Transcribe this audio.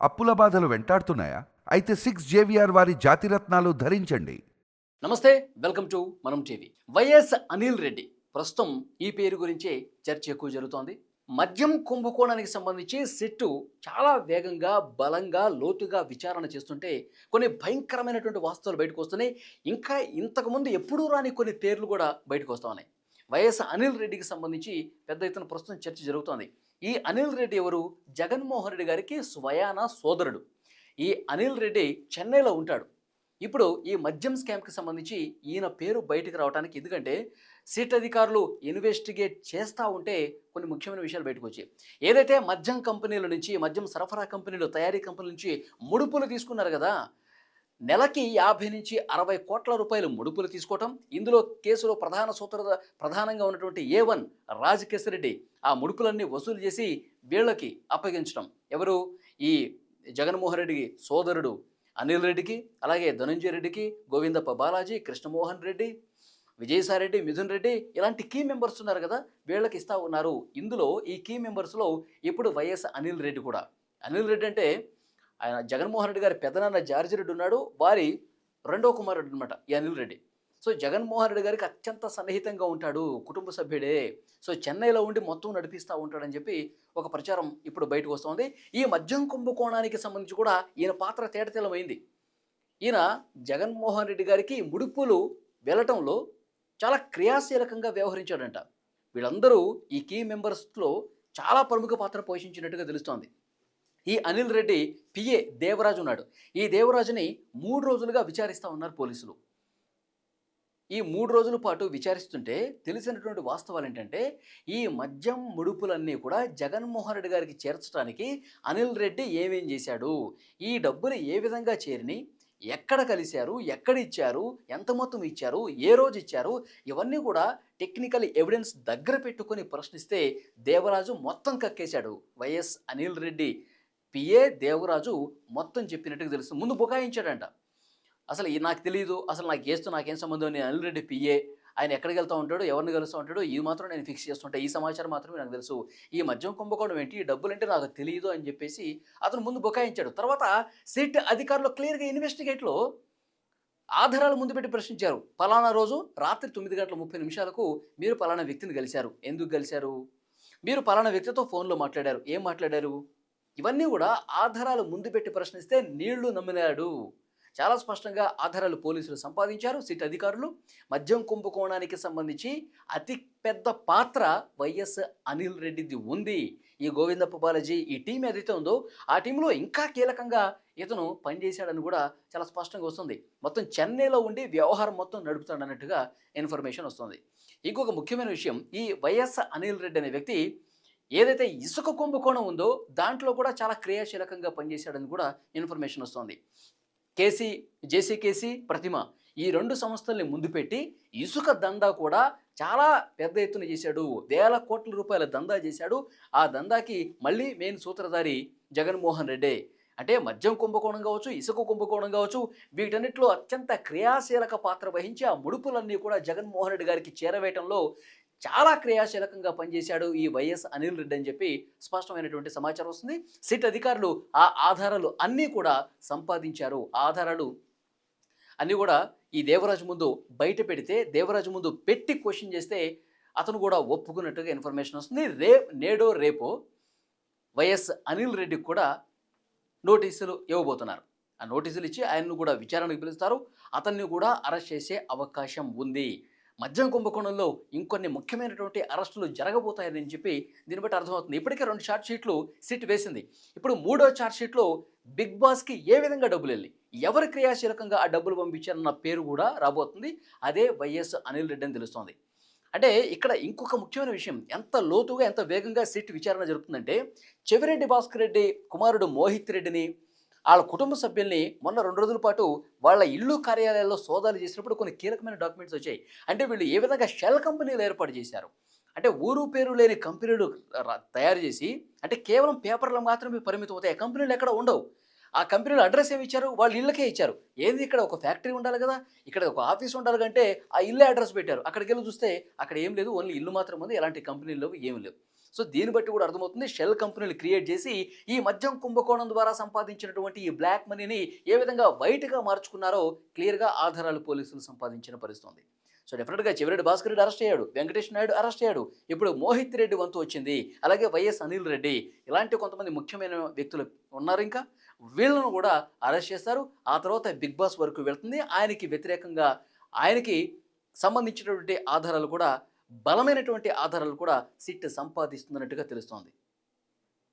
అప్పుల బాధలు వెంటాడుతున్నాయా? అయితే సిక్స్ జేవిఆర్ వారి జాతిరత్నాలు ధరించండి. నమస్తే welcome to Manam TV. YS Anil Reddy ప్రస్తుతం ఈ పేరు గురించే చర్చ ఎక్కువ జరుగుతోంది. మద్యం కుంభకోణానికి సంబంధించి సిట్టు చాలా వేగంగా బలంగా లోతుగా విచారణ చేస్తుంటే కొన్ని భయంకరమైనటువంటి వాస్తవాలు బయటకు వస్తున్నాయి. ఇంకా ఇంతకుముందు ఎప్పుడూ రాని కొన్ని పేర్లు కూడా బయటకు వస్తూ ఉన్నాయి. వైఎస్ అనిల్ రెడ్డికి సంబంధించి పెద్ద ఎత్తున ప్రస్తుతం చర్చ జరుగుతోంది. ఈ అనిల్ రెడ్డి ఎవరు? జగన్మోహన్ రెడ్డి గారికి స్వయాన సోదరుడు. ఈ అనిల్ రెడ్డి చెన్నైలో ఉంటాడు. ఇప్పుడు ఈ మద్యం స్కామ్కి సంబంధించి ఈయన పేరు బయటకు రావడానికి ఎందుకంటే సిట్ అధికారులు ఇన్వెస్టిగేట్ చేస్తూ ఉంటే కొన్ని ముఖ్యమైన విషయాలు బయటకు వచ్చాయి ఏదైతే మద్యం కంపెనీల నుంచి మద్యం సరఫరా కంపెనీలు తయారీ కంపెనీల నుంచి ముడుపులు తీసుకున్నారు కదా నెలకి యాభై నుంచి అరవై కోట్ల రూపాయలు ముడుపులు తీసుకోవటం ఇందులో కేసులో ప్రధాన సూత్ర ప్రధానంగా ఉన్నటువంటి ఏ వన్ రెడ్డి ఆ ముడుపులన్నీ వసూలు చేసి వీళ్ళకి అప్పగించడం ఎవరు? ఈ జగన్మోహన్ రెడ్డికి సోదరుడు అనిల్ రెడ్డికి అలాగే ధనంజయ రెడ్డికి గోవిందప్ప బాలాజీ కృష్ణమోహన్ రెడ్డి విజయసాయిరెడ్డి మిథున్ రెడ్డి ఇలాంటి కీ మెంబర్స్ ఉన్నారు కదా వీళ్ళకి ఇస్తా ఉన్నారు. ఇందులో ఈ కీ మెంబర్స్లో ఇప్పుడు వైఎస్ అనిల్ రెడ్డి కూడా. అనిల్ రెడ్డి అంటే ఆయన జగన్మోహన్ రెడ్డి గారి పెదనాన్న జార్జి రెడ్డి ఉన్నాడు వారి రెండో కుమారుడు అనమాట ఈ అనిల్ రెడ్డి. సో జగన్మోహన్ రెడ్డి గారికి అత్యంత సన్నిహితంగా ఉంటాడు కుటుంబ సభ్యుడే. సో చెన్నైలో ఉండి మొత్తం నడిపిస్తూ ఉంటాడని చెప్పి ఒక ప్రచారం ఇప్పుడు బయటకు వస్తుంది. ఈ మద్యం కుంభకోణానికి సంబంధించి కూడా ఈయన పాత్ర తేటతెలమైంది. ఈయన జగన్మోహన్ రెడ్డి గారికి ముడుపులు వెళ్ళటంలో చాలా క్రియాశీలకంగా వ్యవహరించాడంట. వీళ్ళందరూ ఈ కీ మెంబర్స్లో చాలా ప్రముఖ పాత్ర పోషించినట్టుగా తెలుస్తోంది. ఈ అనిల్ రెడ్డి పిఏ దేవరాజు ఉన్నాడు. ఈ దేవరాజుని మూడు రోజులుగా విచారిస్తూ ఉన్నారు పోలీసులు. ఈ మూడు రోజుల పాటు విచారిస్తుంటే తెలిసినటువంటి వాస్తవాలు ఏంటంటే ఈ మద్యం ముడుపులన్నీ కూడా జగన్మోహన్ రెడ్డి గారికి చేర్చడానికి అనిల్ రెడ్డి ఏమేం చేశాడు? ఈ డబ్బులు ఏ విధంగా చేరిని? ఎక్కడ కలిశారు? ఎక్కడ ఇచ్చారు? ఎంత మొత్తం ఇచ్చారు? ఏ రోజు ఇచ్చారు? ఇవన్నీ కూడా టెక్నికల్ ఎవిడెన్స్ దగ్గర పెట్టుకొని ప్రశ్నిస్తే దేవరాజు మొత్తం కక్కేశాడు. వైఎస్ అనిల్ రెడ్డి పిఏ దేవరాజు మొత్తం చెప్పినట్టుగా తెలుసు. ముందు బుకాయించాడంట. అసలు నాకు తెలియదు అసలు నాకు చేస్తూ నాకేం సంబంధం నేను అనిల్ రెడ్డి పిఏ ఆయన ఎక్కడికి వెళ్తూ ఉంటాడు ఎవరిని కలుస్తూ ఉంటాడు ఇది మాత్రం నేను ఫిక్స్ చేస్తుంటా. ఈ సమాచారం మాత్రమే నాకు తెలుసు. ఈ మద్యం కుంభకోణం ఏంటి ఈ డబ్బులు అంటే నాకు తెలియదు అని చెప్పేసి అతను ముందు బుకాయించాడు. తర్వాత సిట్ అధికారులు క్లియర్గా ఇన్వెస్టిగేట్లో ఆధారాలు ముందు పెట్టి ప్రశ్నించారు. పలానా రోజు రాత్రి తొమ్మిది గంటల ముప్పై నిమిషాలకు మీరు పలానా వ్యక్తిని కలిశారు. ఎందుకు కలిశారు? మీరు పలానా వ్యక్తితో ఫోన్లో మాట్లాడారు. ఏం మాట్లాడారు? ఇవన్నీ కూడా ఆధారాలు ముందు పెట్టి ప్రశ్నిస్తే నీళ్ళు నమ్మినాడు. చాలా స్పష్టంగా ఆధారాలు పోలీసులు సంపాదించారు సిట్ అధికారులు. మద్యం కుంభకోణానికి సంబంధించి అతి పెద్ద పాత్ర వైఎస్ అనిల్ రెడ్డిది ఉంది. ఈ గోవిందప్ప బాలాజీ ఈ టీం ఏదైతే ఉందో ఆ టీంలో ఇంకా కీలకంగా ఇతను పనిచేశాడని కూడా చాలా స్పష్టంగా వస్తుంది. మొత్తం చెన్నైలో ఉండి వ్యవహారం మొత్తం నడుపుతాడన్నట్టుగా ఇన్ఫర్మేషన్ వస్తుంది. ఇంకొక ముఖ్యమైన విషయం ఈ వైఎస్ అనిల్ రెడ్డి అనే వ్యక్తి ఏదైతే ఇసుక కుంభకోణం ఉందో దాంట్లో కూడా చాలా క్రియాశీలకంగా పనిచేశాడని కూడా ఇన్ఫర్మేషన్ వస్తుంది. కేసీ జేసీ కేసీ ప్రతిమ ఈ రెండు సంస్థల్ని ముందు పెట్టి ఇసుక దందా కూడా చాలా పెద్ద ఎత్తున చేశాడు. వేల కోట్ల రూపాయల దందా చేశాడు. ఆ దందాకి మళ్ళీ మెయిన్ సూత్రధారి జగన్మోహన్ రెడ్డే. అంటే మద్యం కుంభకోణం కావచ్చు ఇసుక కుంభకోణం కావచ్చు వీటన్నిటిలో అత్యంత క్రియాశీలక పాత్ర వహించి ఆ ముడుపులన్నీ కూడా జగన్మోహన్ రెడ్డి గారికి చేరవేయటంలో చాలా క్రియాశీలకంగా పనిచేశాడు ఈ వైఎస్ అనిల్ రెడ్డి అని చెప్పి స్పష్టమైనటువంటి సమాచారం వస్తుంది. సిట్ అధికారులు ఆ ఆధారాలు అన్నీ కూడా సంపాదించారు. ఆధారాలు అన్నీ కూడా ఈ దేవరాజు ముందు బయట పెడితే దేవరాజు ముందు పెట్టి క్వశ్చన్ చేస్తే అతను కూడా ఒప్పుకున్నట్టుగా ఇన్ఫర్మేషన్ వస్తుంది. రే నేడో రేపో వైఎస్ అనిల్ రెడ్డికి కూడా నోటీసులు ఇవ్వబోతున్నారు. ఆ నోటీసులు ఇచ్చి ఆయన్ను కూడా విచారణకు పిలుస్తారు. అతన్ని కూడా అరెస్ట్ చేసే అవకాశం ఉంది. మద్యం కుంభకోణంలో ఇంకొన్ని ముఖ్యమైనటువంటి అరెస్టులు జరగబోతాయని చెప్పి దీన్ని బట్టి అర్థమవుతుంది. ఇప్పటికే రెండు ఛార్జ్ షీట్లు సిట్ వేసింది. ఇప్పుడు మూడో ఛార్జ్ షీట్లో బిగ్ బాస్కి ఏ విధంగా డబ్బులు వెళ్ళి ఎవరు క్రియాశీలకంగా ఆ డబ్బులు పంపించారన్న పేరు కూడా రాబోతుంది. అదే వైఎస్ అనిల్ రెడ్డి అని తెలుస్తోంది. అంటే ఇక్కడ ఇంకొక ముఖ్యమైన విషయం ఎంత లోతుగా ఎంత వేగంగా సిట్ విచారణ జరుగుతుందంటే చెవిరెడ్డి భాస్కర్ రెడ్డి కుమారుడు మోహిత్ రెడ్డిని వాళ్ళ కుటుంబ సభ్యుల్ని మొన్న రెండు రోజుల పాటు వాళ్ళ ఇల్లు కార్యాలయాల్లో సోదాలు చేసినప్పుడు కొన్ని కీలకమైన డాక్యుమెంట్స్ వచ్చాయి. అంటే వీళ్ళు ఏ విధంగా షెల్ కంపెనీలు ఏర్పాటు చేశారు? అంటే ఊరు పేరు లేని కంపెనీలు తయారు చేసి అంటే కేవలం పేపర్లు మాత్రమే పరిమితం అవుతాయి. ఆ కంపెనీలు ఎక్కడ ఉండవు. ఆ కంపెనీలు అడ్రస్ ఏమి ఇచ్చారు? వాళ్ళ ఇళ్ళకే ఇచ్చారు. ఏంది ఇక్కడ ఒక ఫ్యాక్టరీ ఉండాలి కదా? ఇక్కడ ఒక ఆఫీస్ ఉండాలి కంటే ఆ ఇల్లే అడ్రస్ పెట్టారు. అక్కడికి వెళ్ళి చూస్తే అక్కడ ఏం లేదు. ఓన్లీ ఇల్లు మాత్రం ఉంది. ఎలాంటి కంపెనీలు ఏమి లేవు. సో దీన్ని బట్టి కూడా అర్థమవుతుంది షెల్ కంపెనీలు క్రియేట్ చేసి ఈ మద్యం కుంభకోణం ద్వారా సంపాదించినటువంటి ఈ బ్లాక్ మనీని ఏ విధంగా వైట్గా మార్చుకున్నారో క్లియర్గా ఆధారాలు పోలీసులు సంపాదించిన పరిస్థితుంది. సో డెఫినెట్గా చివరెడ్డి భాస్కర్ రెడ్డి అరెస్ట్ అయ్యాడు వెంకటేష్ నాయుడు అరెస్ట్ అయ్యాడు ఇప్పుడు మోహిత్ రెడ్డి వంతు వచ్చింది అలాగే వైఎస్ అనిల్ రెడ్డి ఇలాంటి కొంతమంది ముఖ్యమైన వ్యక్తులు ఉన్నారు ఇంకా. వీళ్ళను కూడా అరెస్ట్ చేస్తారు ఆ తర్వాత బిగ్ బాస్ వరకు వెళ్తుంది ఆయనకి వ్యతిరేకంగా ఆయనకి సంబంధించినటువంటి ఆధారాలు కూడా బలమైనటువంటి ఆధారాలు కూడా సిట్ సంపాదిస్తున్నట్టుగా తెలుస్తోంది.